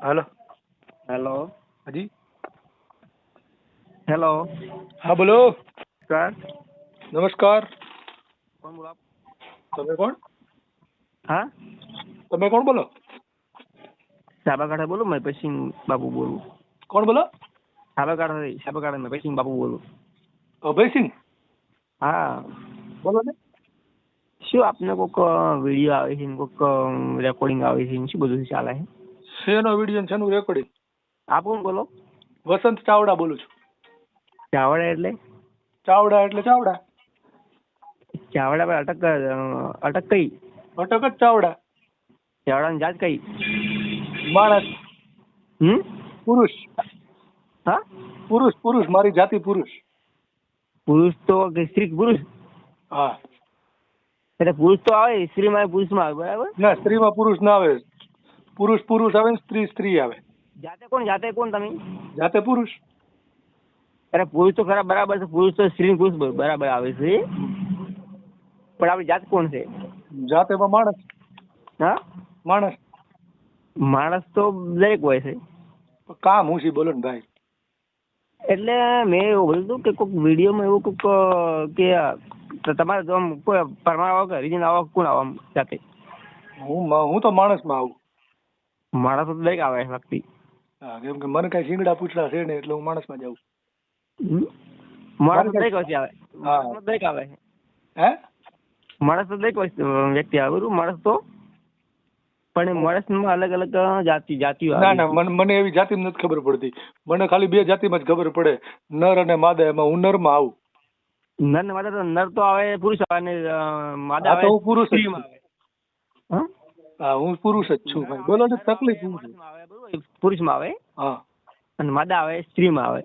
હાલો. Hello. હાજી. Hello. હા બોલો. સર નમસ્કાર. કોણ બોલો તમે કોણ? હા? તમે કોણ બોલો? સાબાકાઠા બોલો મેં પછી બાપુ બોલું. કોણ બોલો? સાબાકાઠા સાબાકાઠા મેં પછી બાપુ બોલું. અભયસિંહ હા. બોલો ને. શું આપને કોઈક વીડિયો આવે છે કોઈક રેકોર્ડિંગ આવે છે શું બધું ચાલે છે? શેનો વીડિયો શેનું રેકોર્ડિંગ આપ કોણ બોલો? વસંત ચાવડા બોલું છું. ચાવડા એટલે? ચાવડા એટલે ચાવડા. ચાવડા પર અટક અટક કઈ? અટક જ ચાવડા. ચાવડાની જાત કઈ? માણસ. હમ? પુરુષ. હા? પુરુષ પુરુષ મારી જાતિ પુરુષ. પુરુષ તો કે સ્ત્રી પુરુષ? હા. એટલે પુરુષ તો આવે સ્ત્રીમાં પુરુષમાં આવે બરાબર? ના સ્ત્રીમાં પુરુષ ના આવે. પુરુષ પુરુષ આવે સ્ત્રી સ્ત્રી આવે. જાતે કોણ? જાતે કોણ તમે? જાતે પુરુષ. અરે પુરુષ તો ખરા બરાબર છે. પુરુષ તો સ્ત્રી પુરુષ બરાબર આવે છે. પણ આપણી જાત કોણ છે? જાતેમાં માણસ. હા? માણસ. માણસ તો દરેક હોય છે. કામ હું છે બોલો ને ભાઈ? એટલે મેં એવું હતું કે કોઈક વિડીયોમાં એવું કોઈક કે તમારે કોઈ પરમાર આવો કે હરિજન આવો કોણ આવો જાતે? હું હું તો માણસમાં આવું. માણસ તો દરેક આવે વ્યક્તિ હા કેમ કે મને કઈ શીંગડા પૂછડા છે ને એટલે હું માણસમાં જાઉં. માણસ તો દરેક વસ્તુ આવે? માણસ તો દરેક આવે. હે? માણસ તો દરેક વ્યક્તિ આવે? માણસ તો. પણ માણસમાં અલગ અલગ જાતિ જાતિઓ ના ના મને એવી જાતિ નથી ખબર પડતી. મને ખાલી બે જાતિમાં જ ખબર પડે. નર અને માદા એમાં હું નરમાં આવું. નર ને માદા નર તો આવે પુરુષ આવે ને માદા આવે પુરુષ આવે. હા? હા હું પુરુષ જ છું ભાઈ. બોલો ને તકલીફ હું છે? પુરુષમાં આવે હા. અને માદા આવે સ્ત્રીમાં આવે?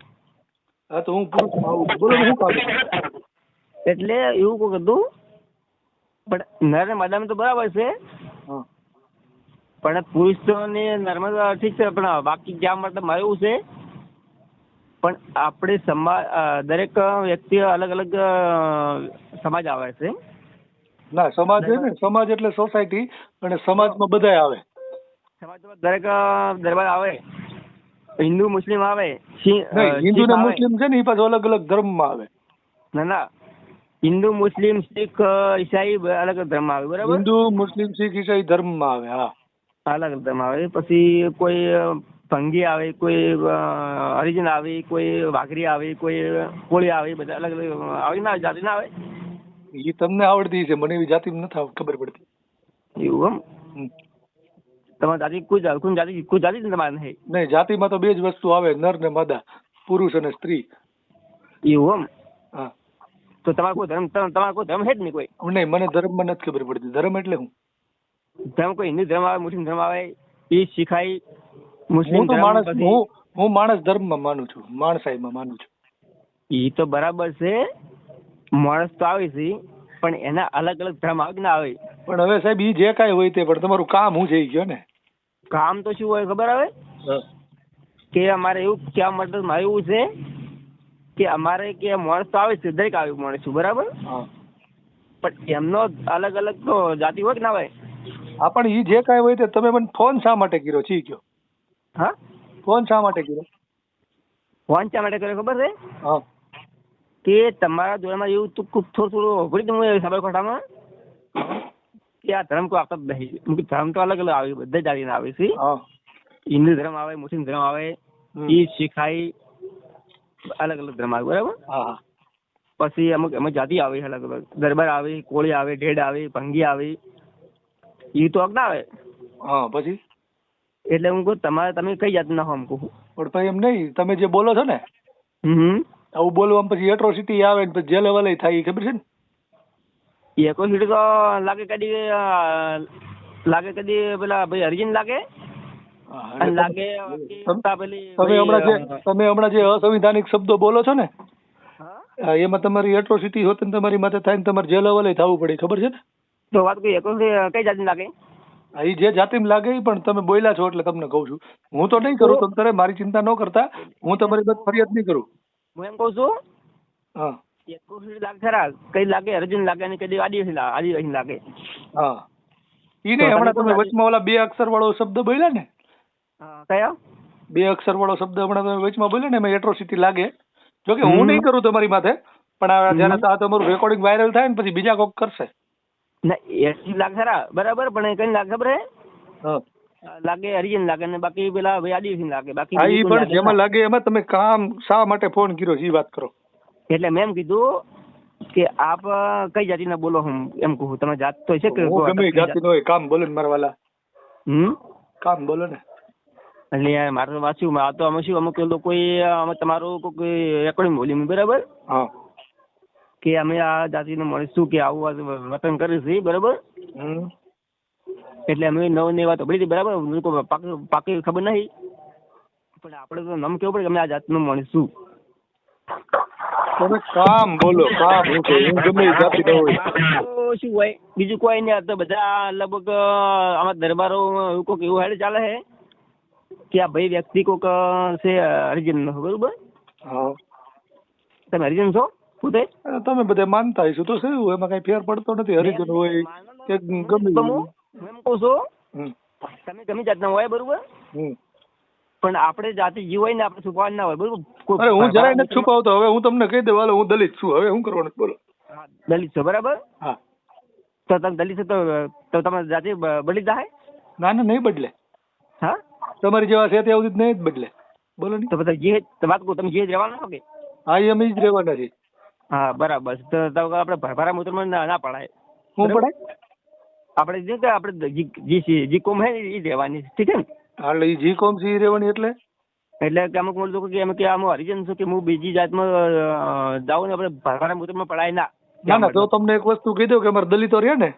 હા તો હું પુરુષમાં આવું બોલો ને શું કામ એટલે એવું કહું હતું પણ નર ને માદામાં તો બરાબર છે. હા. પણ પુરુષ તો ને નર્મદા ઠીક છે પણ બાકી જ્યાં મતલબ મારે એવું છે. પણ આપણે સમાજ દરેક વ્યક્તિ અલગ અલગ સમાજ આવે છે. ના સમાજ છે ને સમાજ એટલે સોસાયટી અને સમાજમાં બધાય આવે. સમાજમાં દરેક દરબાર આવે હિન્દુ મુસ્લિમ આવે હિન્દુ ને મુસ્લિમ છે ને એ પાછું અલગ અલગ ધર્મમાં આવે. ના ના હિન્દુ મુસ્લિમ શીખ ઈસાઈ અલગ અલગ ધર્મ આવે બરાબર? હિન્દુ મુસ્લિમ શીખ ઈસાઈ ધર્મમાં આવે હા. અલગ અલગ ધર્મ આવે. પછી કોઈ ભંગી આવે કોઈ અરિજિન હરિજન આવે કોઈ વાઘરી આવે કોઈ કોળી આવે બધા અલગ અલગ આવી ના આવે જાતિ ના આવે. એ તમને આવડતી છે મને એવી જાતિ નથી ખબર પડતી. એવું એમ? તમારી જાતિ કોઈ કોઈ જાતિ કોઈ જાતિ તમારે નહીં નહીં જાતિમાં તો બે જ વસ્તુ આવે નર ને માદા પુરુષ અને સ્ત્રી. એવું એમ? હા. તો તમારે કોઈ ધર્મ તમારે કોઈ ધર્મ છે જ નહીં કોઈ? નહીં મને ધર્મમાં નથી ખબર પડતી. ધર્મ એટલે હું? ધર્મ કોઈ હિન્દુ ધર્મ આવે મુસ્લિમ ધર્મ આવે એ શીખાય મુસ્લિમ ધર્મ માણસ હું હું માણસ ધર્મમાં માનું છું માણસાઈમાં માનું છું. એ તો બરાબર છે માણસ તો આવે છે પણ એના અલગ અલગ ધર્મ આવે ના આવે? પણ હવે સાહેબ ઈ જે કાંઈ હોય તે પણ તમારું કામ હું જઈ ગયો ને? કામ તો શું હોય ખબર આવે કે અમારે એવું કહેવા માટે મારે એવું છે કે અમારે કે માણસ તો આવે છે દરેક આવે માણસ છું બરાબર? હા. પણ એમનો અલગ અલગ તો જાતિ હોય કે ના હોય? હા પણ ઈ જે કાંઈ હોય તે તમે મને ફોન શા માટે કર્યો છે ગયો હા? ફોન શા માટે કર્યો? ફોન શા માટે કર્યો ખબર છે? હા. કે તમારા જોડામાં એવું તો થોડું થોડું અઘરી હું સાબરકાંઠામાં કે આ ધર્મ કોઈ આપતા જ નહીં. મેં ધર્મ તો અલગ અલગ આવે બધા જાતિના આવે છે હિન્દુ ધર્મ આવે મુસ્લિમ ધર્મ આવે એ શીખાઈ અલગ અલગ ધર્મ આવે બરાબર? પછી અમુક અમુક જાતિ આવે અલગ અલગ દરબાર આવે કોળી આવે ઢેડ આવે ભંગી આવે. એ તો ના આવે. હા પછી? એટલે હું કહું તમારે તમે કઈ જાતના હો એમ પણ ભાઈ એમ નહીં તમે જે બોલો છો ને હમ. આવું બોલવામાં પછી એટ્રોસિટી આવે ને પછી જે લેવલે થાય એ ખબર છે ને? એટ્રોસિટી તો લાગે કદી લાગે કદી પેલા ભાઈ હરિજન લાગે? તમે- તમે હમણાં જે તમે હમણાં જે અસંવિધાનિક શબ્દો બોલો છો ને એમાં તમારી એટ્રોસિટી હોત ને તમારી માથે થાય ને તમારે જે લેવલે થવું પડે ખબર છે ને? તો વાત કઈ એટ્રોસિટી કઈ જાતની લાગે? એ જે જાતિમાં લાગે એ પણ તમે બોલ્યા છો એટલે તમને કહું છું. હું તો નહીં કરું તમે તારે મારી ચિંતા ન કરતા. હું તમારી બધ ફરિયાદ નહીં કરું. હું. એમ કહું છું હા એકો લાગે ખરા. કઈ લાગે? અર્જુન લાગે ને કદી આદિવાસી આદિવાસી લાગે. હા. ઈ નહીં હમણાં તમે વચમાં ઓલા બે અક્ષર વાળો શબ્દ બોલ્યા ને? કયા? બે અક્ષર વાળો શબ્દ હમણાં તમે વચમાં બોલ્યો ને એમાં એટ્રોસિટી લાગે. જો કે હું. નહીં કરું તમારી માથે પણ જયારે આ તમારું રેકોર્ડિંગ વાયરલ થાય ને પછી બીજા કોક કરશે. ના એસી લાગે ખરા. બરાબર પણ એ કઈ લાગે ખબર હા. લાગે હરિયન લાગે ને બાકી પેલા ભાઈ આદિવાસી લાગે. બાકી હા ઈ પણ જેમાં લાગે એમાં તમે કામ શા માટે ફોન કર્યો છે ઈ વાત કરો. એટલે મેં કીધું કે આપ કઈ જાતિના બોલો હું એમ કહું તમે જાત તો છે કે હું ગમે જાતિનો હોય કામ બોલો ને મારા વાલા. હમ? કામ બોલો ને. એટલે મારે વાંચ્યું આ તો અમે શું અમુક લોકો અમે તમારું કોઈ રેકોર્ડિંગ બોલ્યું બરાબર? હા. કે અમે આ જાતિને મળીશું કે આવું વતન કરીશું બરાબર? હમ. એટલે અમે નવ ને વાત સાંભળી હતી બરાબર? મને કોઈ પાકી ખબર નહીં. પણ આપણે તો નામ કેવું પડે કે અમે આ જાતનું મળીશું તમે કામ બોલો કામ. હું ગમે ઈ જાતિનો હોય. શું હોય? બીજું કોઈ નહીં આ તો બધા લગભગ આમાં દરબારો કોઈક એવું હેડ ચાલે છે કે આ ભાઈ વ્યક્તિ કોઈક છે હરિજન નો બરોબર? હા. તમે હરિજન છો પોતે? તમે બધા માનતા હશો તો શું? એમાં કઈ ફેર પડતો નથી હરિજન હોય કે ગમે કહું છું? તમે ગમે જાતના હોય બરોબર? પણ આપણે જાતે જીવાય ને આપણે છુપાવવાનું ના હોય બરોબર? અરે હું જરાય નથી છુપાવતો. હવે હું તમને કહી દઉં હું દલિત છું. હવે હું કરવાનું? બોલો. દલિત છો બરાબર? હા. તો તમે દલિત છો તો તો તમારી જાતિ બદલી જાય ના ના નહીં બદલે. હા? તમારી જેવા છે ત્યાં સુધી નહીં જ બદલે. બોલો ને. તો બધા જે વાત કહું તમે જે રહેવાના છો કે? હા એ અમે જ રહેવાના છીએ. હા બરાબર. તો આપણે ભરભરા મૂત્રમાં ના ના પડાય. હું પડાય? આપણે જે કે આપણે જી કોમ હે એ રહેવાની ઠીક છે ને? એટલે જી કોમ છે રહેવાની એટલે? એટલે કે અમુક લોકો કે એમ કે આમ હરિજન છું કે હું બીજી જાતમાં જાઉં ને આપણે ભરવાના મુદ્દામાં પડાય ના. ના ના તો તમને એક વસ્તુ કહી દઉં કે અમારે દલિતો રહ્યા ને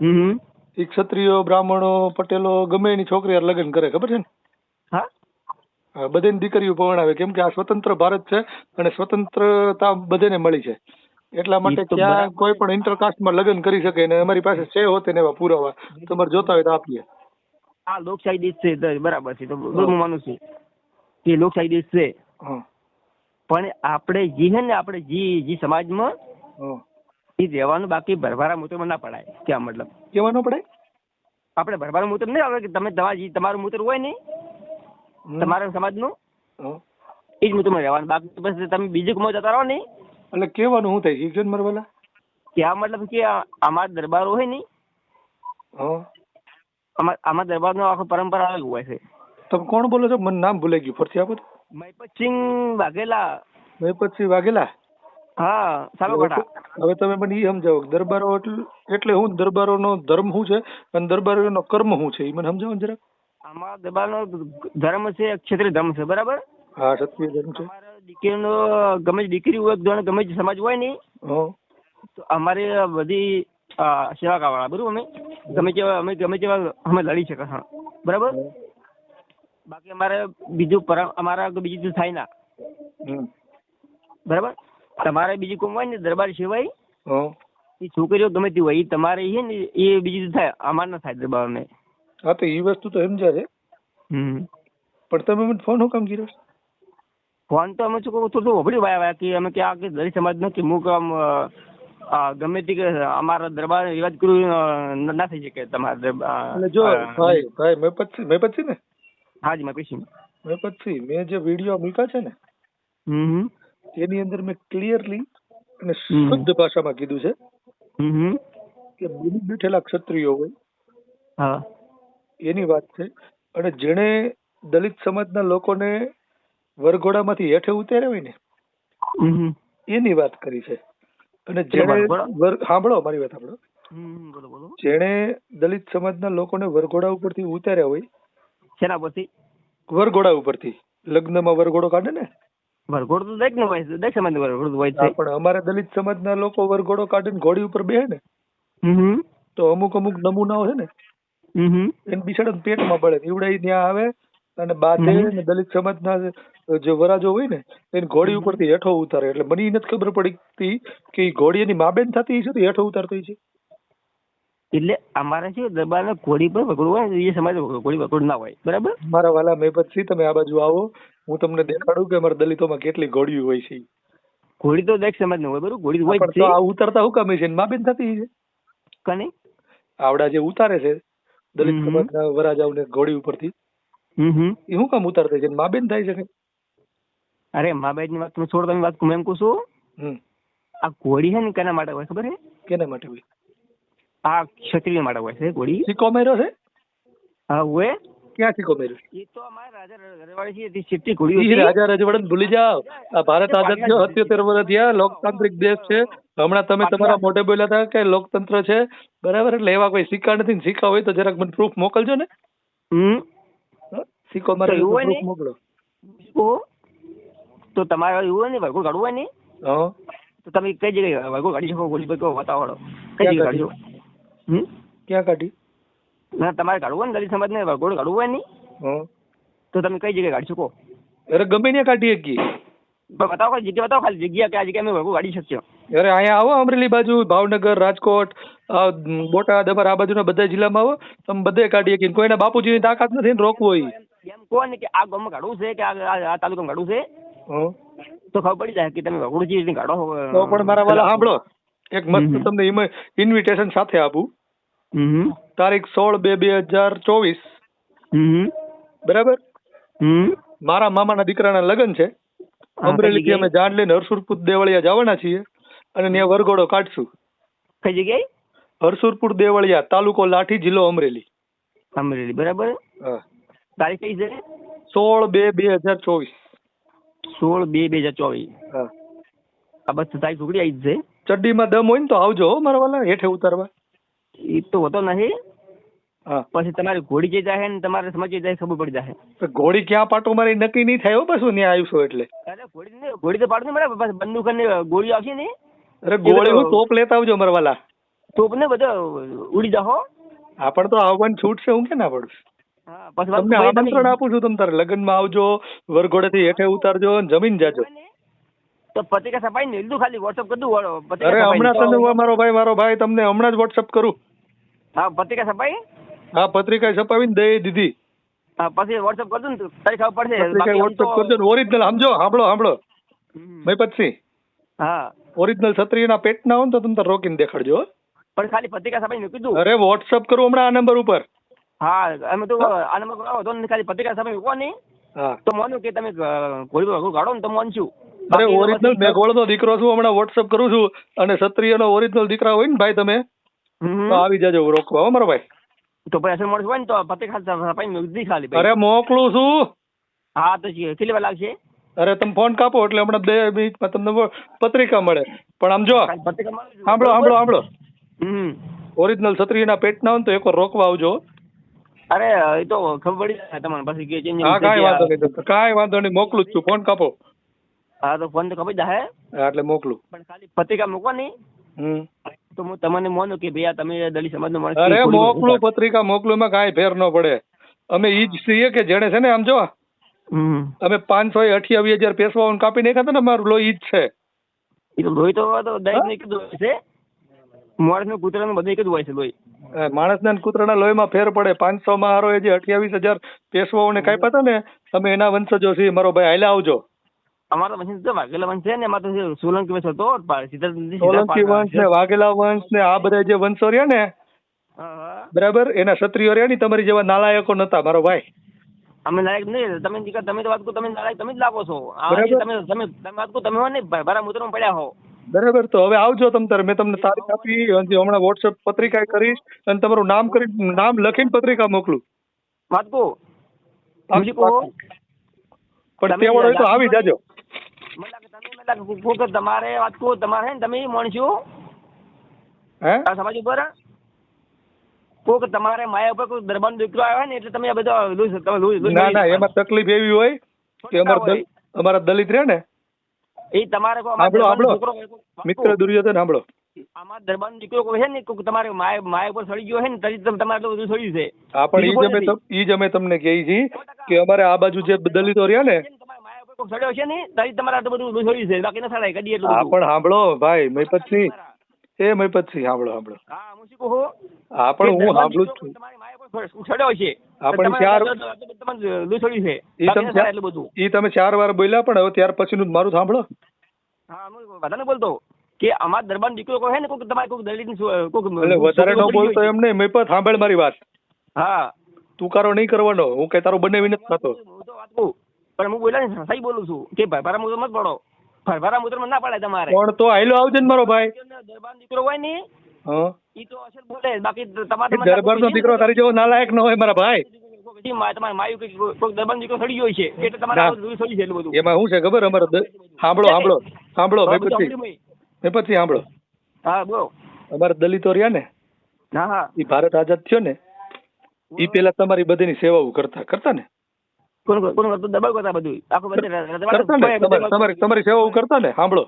હમ. એ ક્ષત્રિયો બ્રાહ્મણો પટેલો ગમે એની છોકરી લગ્ન કરે ખબર છે ને? હા. હા, બધાની દીકરીઓ પરણાવે કેમ કે આ સ્વતંત્ર ભારત છે અને સ્વતંત્રતા બધાને મળી છે. એટલા માટે ક્યાં કોઈ પણ ઇન્ટરકાસ્ટમાં લગ્ન કરી શકે ને અમારી પાસે છે હોતે ને એવા પુરાવા. તમારે જોતા હોય તો આપીએ. આ લોકશાહી દેશ છે બરાબર છે. તો હું. માનું છું. કે લોકશાહી દેશ છે. પણ આપણે જી હે ને આપણે જી જી સમાજમાં એ રહેવાનું બાકી ભરભારા મૂત્રમાં ના પડાય. ક્યાં મતલબ? કેવા પડે આપણે ભરભારા મૂતર નહીં આવે કે તમે તમારા જી તમારું મૂતર હોય ને તમારા સમાજનું. એ જ મૂત્રમાં રહેવાનું. બાકી બસ તમે બીજું કમો જતા રહો ને એટલે કેવાનું શું થાય? શીખજો મારા વાલા કે મતલબ કે અમારા દરબારો હોય ને અમાર અમારા દરબારનો આખો પરંપરા અલગ હોય છે. તમે કોણ બોલો છો? મને નામ ભૂલાઈ ગયું. ફરથી આપો મહિપતસિંહ વાઘેલા. મહિપતસિંહ વાઘેલા? હા સાલોકોટા હવે તમે મને ઈ સમજાવો દરબારો એટલે હું દરબારોનો ધર્મ શું છે અને દરબારોનો કર્મ શું છે? એ મને સમજાવો જરા અમારા દરબાર નો ધર્મ છે ક્ષત્રિય ધર્મ છે બરાબર? હા ક્ષત્રિય ધર્મ છે. દીકરીનો ગમે દીકરી હોય ધોરણ ગમે જ સમાજ હોય ને તો અમારે બધી સેવા કરવાના બરોબર અમે ગમે તેવા અમે ગમે તેવા અમે લડી શકે હા. બરાબર? બાકી અમારે બીજું પર અમારા બીજું થાય ના. બરાબર? તમારે બીજું કોમ હોય ને દરબાર સિવાય એ છોકરીઓ ગમે તે હોય એ તમારે છે ને એ બીજું થાય અમારે ના થાય દરબારને. હા તો એ વસ્તુ તો સમજ્યા છે. હમ. પણ તમે મને ફોન હું કામ કર્યો? ફોન તો અમે શું કહું થોડું હોભળ્યું ભાઈ કે અમે કે આ કે દલિત સમાજનો કે મુક આમ ગમે તે કે અમારા દરબાર રિવાજ કર્યું ના થઈ શકે તમારા જો ભાઈ ભાઈ મહિપતસિંહ મહિપતસિંહ ને? હા જી મેં પછી મેં જે વીડિયો મૂક્યા છે ને હમ એની અંદર મેં ક્લિયરલી અને. શુદ્ધ ભાષામાં કીધું છે હમ હમ. કે બની બેઠેલા ક્ષત્રિયો હોય હા. એની વાત છે. અને જેણે દલિત સમાજના લોકોને વરઘોડામાંથી હેઠે ઉતાર્યા હોય ને. એની વાત કરી છે. અને જેણે? સાંભળો મારી વાત સાંભળો જેણે દલિત સમાજના લોકોને વરઘોડા ઉપરથી ઉતાર્યા હોય શેના પરથી વરઘોડા ઉપરથી. લગ્નમાં વરઘોડો કાઢે ને? વરઘોડો તો દરેક નો હોય છે દરેક સમાજ વરઘોડો હોય છે. પણ અમારે દલિત સમાજના લોકો વરઘોડો કાઢીને ઘોડી ઉપર બેહે ને તો અમુક અમુક નમૂનાઓ છે ને એને બિચારા પેટમાં પડે. એવડાઈ ત્યાં આવે અને બાંધે ને દલિત સમાજના જે વરાજો હોય ને એને ઘોડી ઉપરથી હેઠો ઉતારે. એટલે મને નથી ખબર પડતી કે ઘોડી એની માબેન થતી છે તો હેઠો ઉતારતી છે એટલે અમારે શું દરબાર ઘોડી પર પકડવું હોય એ સમાજ ઘોડી વગડું ના હોય. બરાબર? મારા વાલા મેપતસિંહ તમે આ બાજુ આવો. હું તમને દેખાડું કે અમારા દલિતોમાં કેટલી ઘોડીઓ હોય છે ઘોડી તો દરેક સમાજ નો હોય બરોબર? ઘોડી હોય તો આ ઉતરતા હું કમે છે? માબેન થતી છે કને? આવડા જે ઉતારે છે દલિત. સમાજના વરાજાઓને ઘોડી ઉપરથી. એ શું કામ ઉતાર થાય છે? મા બેન થાય છે કઈ અરે મા બેનની વાત તમે છોડ તમે વાત હું એમ કહું છું. આ ઘોડી છે ને કેના માટે હોય ખબર છે? કેના માટે હોય? આ ક્ષત્રિય માટે હોય છે ઘોડી. સિક્કો માર્યો છે? હા હોય ક્યાં સિક્કો માર્યો એ તો અમારા રાજા રજવાડી છે સિટ્ટી ઘોડી હતી. રાજા રજવાડી ભૂલી જાઓ. આ ભારત આઝાદ થયો સત્યોતેર વર્ષ થયા લોકતાંત્રિક દેશ છે. હમણાં તમે તમારા મોઢે બોલ્યા હતા કે લોકતંત્ર છે. બરાબર એટલે એવા કોઈ સિક્કા નથી સિક્કા હોય તો જરાક મને પ્રૂફ મોકલજો ને. હમ. હા? સિક્કો મારે એવું હોય ને? મોકલો. તો તમારે એવું હોય ને વરઘોડ કાઢવું હોય ને? તો તમે કઈ જગ્યાએ વરઘોડ કાઢી શકો ગોલી ભાઈ વાતાવરણ? કઈ જગ્યાએ કાઢજો હમ? ક્યાં કાઢી? ના તમારે કાઢવું હોય ને દલિત સમાજ ને વરઘોડ કાઢવું હોય ને? તો તમે કઈ જગ્યાએ કાઢી શકો? અરે ગમે ત્યાં કાઢી શકીએ. બતાવો કઈ જગ્યા બતાવો ખાલી જગ્યા કે આ જગ્યાએ અમે વરઘોડ કાઢી શકીએ. અરે અહીંયા આવો અમરેલી બાજુ ભાવનગર રાજકોટ બોટાદ અમારા આ બાજુના બધા જિલ્લામાં આવો. તમે બધે કાઢી શકીએ. કોઈના બાપુજીની તાકાત નથી ને રોકવું હોય. એમ કહો ને કે આ ગામમાં ઘડું છે કે આ તાલુકામાં કાઢવું છે? તો ખબર પડી જાય કે તમે વરઘોડ જે રીતે તો પણ મારા વાલા સાંભળો. એક મસ્ત તમને ઇન્વિટેશન સાથે આપું. તારીખ સોળ બે બે હજાર ચોવીસ. બરાબર? મારા મામાના દીકરાના લગ્ન છે. અમરેલી અમરેલીથી અમે જાણ લઈને હરસુરપુર દેવળિયા જવાના છીએ અને ત્યાં વરઘોડો કાઢશું. કઈ જગ્યાએ? હરસુરપુર દેવળિયા તાલુકો લાઠી જિલ્લો અમરેલી. અમરેલી બરાબર? હા. તારીખ કઈ છે? સોળ બે બે હજાર ચોવીસ. સોળ બે બે હજાર ચોવીસ. હા. આ બસ તારીખ ટુકડી આવી જ છે? ચડ્ડીમાં દમ હોય ને તો આવજો હો મારા વાલા હેઠે ઉતારવા. એ તો હોતો નહીં હા. પછી તમારી ઘોડી જે જાય ને તમારે સમજી જાય ખબર પડી જાય તો ઘોડી ક્યાં પાટો મારી નક્કી નહીં થાય હો પાછું ત્યાં આવીશું એટલે. અરે ઘોડી નહીં ઘોડી તો નહીં મળે બસ બંદૂક ને ગોળી આવશે ને અરે ગોળી હું તોપ લેતા આવજો મારા વાલા. તોપ ને બધો ઉડી જાઓ આપણ તો આવવાની છૂટ છે હું કે ના પડું? તમને આમંત્રણ આપું છું તમે તારે લગ્નમાં આવજો વરઘોડેથી હેઠે ઉતારજો અને જમીન જાજો. તો પત્રિકા સપાઈ ને લીધું ખાલી વોટ્સઅપ કરી દઉં અરે હમણાં તને હું મારો ભાઈ મારો ભાઈ તમને હમણાં જ વોટ્સઅપ કરું. હા પત્રિકા સપાઈ હા પત્રિકા છપાવીને દઈ દીધી. હા પછી વોટ્સઅપ કરજો ને તારી ખબર પડશે. વોટ્સઅપ કરજો ને. ઓરિજિનલ સમજો સાંભળો સાંભળો. મહીપતસિંહ હા. ઓરિજિનલ ક્ષત્રિયના પેટના હોય ને તો તમે રોકીને દેખાડજો. પણ ખાલી પત્રિકા સપાઈ મૂકી દઉં અરે વોટ્સઅપ કરું હમણાં આ નંબર ઉપર. હા અમે તો આ નંબર તો ખાલી પત્રિકા છપાઈ મૂકો નહીં તો માનું કે તમે અ, ઘોડી કાઢો ને તો માનશું અરે ઓરિજિનલ મેઘોળનો દીકરો છું હમણાં વોટ્સઅપ કરું છું અને ક્ષત્રિયનો ઓરિજિનલ દીકરા હોય ને ભાઈ તમે તો આવી જાજો રોકવા હો મારો ભાઈ. તો પછી અસલ માણસ હોય ને તો પત્રિકા છપાઈ મૂકી ખાલી અરે મોકલું છું. હા તો કેટલી વાર લાગશે? અરે તમે ફોન કાપો એટલે હમણાં બે મિનિટમાં તમને પત્રિકા મળે. પણ આમ જો. સાંભળો સાંભળો સાંભળો. ઓરિજિનલ ક્ષત્રિયના પેટના હોય તો એકવાર રોકવા આવજો. અરે એ તો ખબર પડી જાય તમારે પછી કે ચેન્જ હા કાંઈ વાંધો નહીં. કાંઈ વાંધો નહીં. મોકલું જ છું. ફોન કાપો. હા તો ફોન તો ખબર જાય હા એટલે મોકલું. પણ ખાલી પત્રિકા મૂકવાની. હમ. તો હું તમને મોનું કે ભાઈ તમે દલિત સમાજનો માણસ અરે મોકલું. પત્રિકા મોકલું. એમાં કાંઈ ફેર ન પડે. અમે ઈ જ છીએ કે જેણે છે ને આમ જો અમે પાંચસો અઠ્યાવીસ હજાર પેશવાઓને કાપી નાખ્યા હતા ને અમારું લોહી ઈ જ છે. એ તો લોહી તો દરેક ને કીધું હોય છે. માણસનું કૂતરાનું બધું એક જ હોય છે લોહી. માણસના ને કૂતરાના લોહીમાં ફેર પડે. પાંચસો માં હારો એ જે અઠ્યાવીસ હજાર પેશવાઓને કાપ્યા હતા ને તમે એના વંશજો છે મારો ભાઈ હાલ્યા આવજો. અમારો વંશ તો વાઘેલા વંશ છે ને એમાં તો સોલંકી વંશ હતો સોલંકી વંશ ને વાઘેલા વંશ ને આ બધા જે વંશો રહ્યા ને. બરાબર? એના ક્ષત્રિયો રહ્યા ને તમારી જેવા નાલાયકો નતા મારો ભાઈ. અમે લાયક નહીં તમે તમે તો વાત કરો તમે નાયક તમે જ લાવો છો. તમે તમે તમે વાત કરો તમે હો ને ભરા મૂત્રમાં પડ્યા હો. બરાબર તો હવે આવજો તમ તારે. મેં તમને તારીખ આપી અને હમણાં વોટ્સએપ પત્રિકા કરીશ અને તમારું નામ કરી નામ લખીને પત્રિકા મોકલું. કહો? પણ તેવડ હોય તો આવી જાજો. તમારે વાત કહો તમારે તમે માણસો. હે? આ સમાજ ઉપર? કોક તમારે માયા ઉપર કોઈ દરબાર દીકરો આવ્યો ને એટલે તમે આ બધા ના ના એમાં તકલીફ એવી હોય કે અમારા અમારા દલિત રહે ને એ તમારે મિત્ર દુર્યોધન સાંભળો. આમાં દરબારનો દીકરો કોઈ છે ને તમારે માય માય ઉપર સડી ગયો છે ને તરી તમે તમારે તો બધું સડ્યું છે. હા પણ ઈ જ અમે ઈ જ અમે તમને કહીએ છીએ કે અમારે આ બાજુ જે દલિતો રહ્યા ને સડ્યો છે ને તરી તમારે તો બધું સડ્યું છે. બાકી ન સડાય કદી એટલું હા પણ સાંભળો ભાઈ મહીપતસિંહ. એ મહીપતસિંહ સાંભળો સાંભળો. હા હું શું કહું. હા પણ હું સાંભળું છું. છે. પણ ચાર- લૂછડ્યું છે. તમે એટલું બધું. ઈ તમે ચાર વાર બોલ્યા પણ હવે ત્યાર પછીનું મારું સાંભળો. હા બોલતો. કે અમારા દરબાર દીકરો કોઈ હે ને કોઈ તમારે કોઈ દલિત કોઈ એટલે વધારે ન બોલતો એમ નહીં મહીપત સાંભળ મારી વાત. હા. તું કારો નહીં કરવાનો હું કઈ તારો બંને નથી થતો. પણ હું બોલ્યા ને સહી બોલું છું. કે ભરભરા મુદ્ર મત પડો. ભરભરા મુદ્રમાં ના પડે તમારે. પણ તો આયલો આવજે ને મારો ભાઈ. દરબાર દીકરો હોય ને ઈ તો અસલ બોલે બાકી તમારે એ દરબારનો દીકરો તારી જેવો નાલાયક ન હોય મારા ભાઈ. પછી મા- તમારે કે દરબાર દીકરો સડી ગયો છે એટલે તમારે ના. આવું બધું સડી છે બધું. એમાં શું છે ખબર અમારે સાંભળો સાંભળો સાંભળો હા, સાંભળો બોલો. અમારે દલિતો રહ્યા ને હા હા. એ ભારત આઝાદ થયો ને એ પેલા તમારી બધીની સેવાઓ કરતા કરતા ને? કોણ કોણ કરતું દબાવ કરતા બધું. આખું તમારી તમારી સેવાઓ કરતા ને? સાંભળો.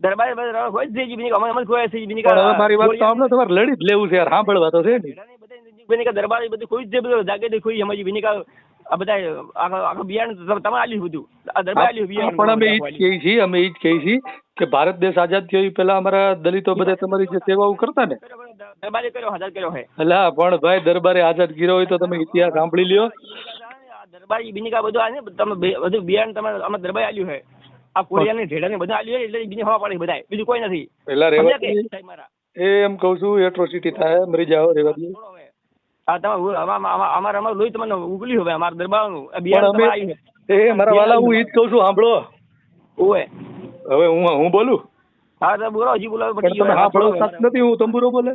દરબાર દરબાર હોય જ છે બીની અમે અમે ખોયા છે બીની હવે મારી વાત સાંભળો તમારે લડી જ લેવું છે યાર સાંભળવા તો છે ને બીની દરબાર એ બધું કોઈ જ છે બધું જાગે ખોઈ અમારી બીની આ બધા આખા આખા બિયારણ તમે આલ્યું બધું આ દરબાર આલ્યું બિયારણ પણ અમે ઈ જ કહીએ છીએ અમે ઈ જ કહીએ છીએ કે ભારત દેશ આઝાદ થયો એ પેલા અમારા દલિતો બધા તમારી જે સેવાઓ કરતા ને દરબારે કર્યો હજાર કર્યો હે એટલે પણ ભાઈ દરબારે આઝાદ કર્યો હોય તો તમે ઇતિહાસ સાંભળી લ્યો દરબારી દરબાર બીની કા બધું આ ને તમે બધું બિયારણ તમે અમે દરબાર આલ્યું હે આ કોરિયા ને ઢેડા ને બધા આલ્યું એટલે બીજી હવા પાડી બધા બીજું કોઈ નથી. પેલા રેવા એ એમ કઉ છું એટ્રોસિટી થાય મરી જાવ રેવા દે આ તમે અમારે અમારે લોહી તમને ઉગલી હવે અમારા દરબારનું. બિયારણ અમે તમારે એ મારા વાલા હું ઈ જ કઉ છું સાંભળો. ઓએ હવે હું હું બોલું? હા તો બોલો હજી બોલો પણ તમે સાંભળો સાથ નથી હું તંબુરો બોલે?